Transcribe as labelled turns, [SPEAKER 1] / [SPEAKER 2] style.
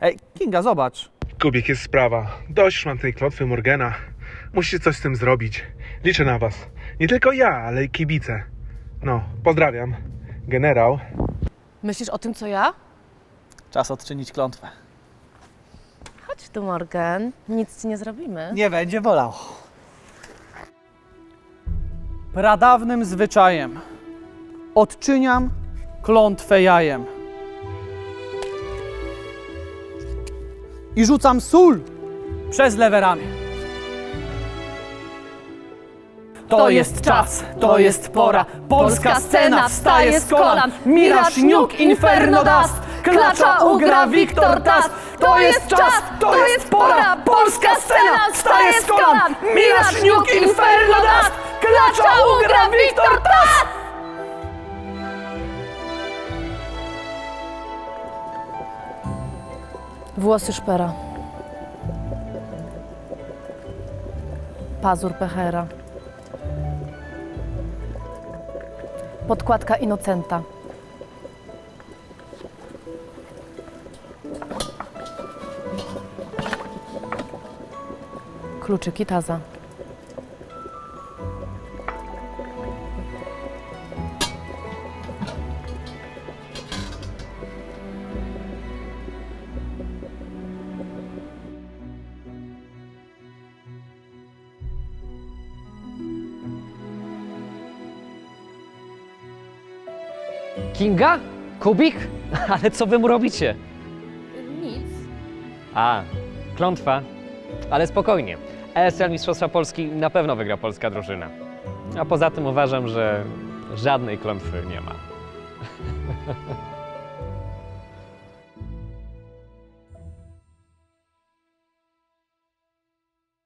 [SPEAKER 1] Ej, Kinga, zobacz.
[SPEAKER 2] Kubik, jest sprawa. Dość już mam tej klotwy Morgana. Musicie coś z tym zrobić. Liczę na was. Nie tylko ja, ale i kibice. No, pozdrawiam. Generał.
[SPEAKER 3] Myślisz o tym, co ja?
[SPEAKER 1] Czas odczynić klątwę.
[SPEAKER 3] Chodź tu, Morgan. Nic ci nie zrobimy.
[SPEAKER 1] Nie będzie bolał. Pradawnym zwyczajem odczyniam klątwę jajem. I rzucam sól przez lewe ramię. To jest czas, to jest pora. Polska scena wstaje z kolan. Miraż, Niuk, Inferno, Dust. Klacza ugra Wiktor Tast. To jest czas, to jest pora. Polska scena wstaje z kolan. Miraż, Niuk, Inferno, Dust. Klacza ugra Wiktor Tast.
[SPEAKER 3] Włosy szpera. Pazur pechera. Podkładka inocenta. Kluczyki taza.
[SPEAKER 4] Kinga? Kubik? Ale co wy mu robicie?
[SPEAKER 3] Nic.
[SPEAKER 4] A, klątwa. Ale spokojnie. ESL Mistrzostwa Polski na pewno wygra polska drużyna. A poza tym uważam, że żadnej klątwy nie ma.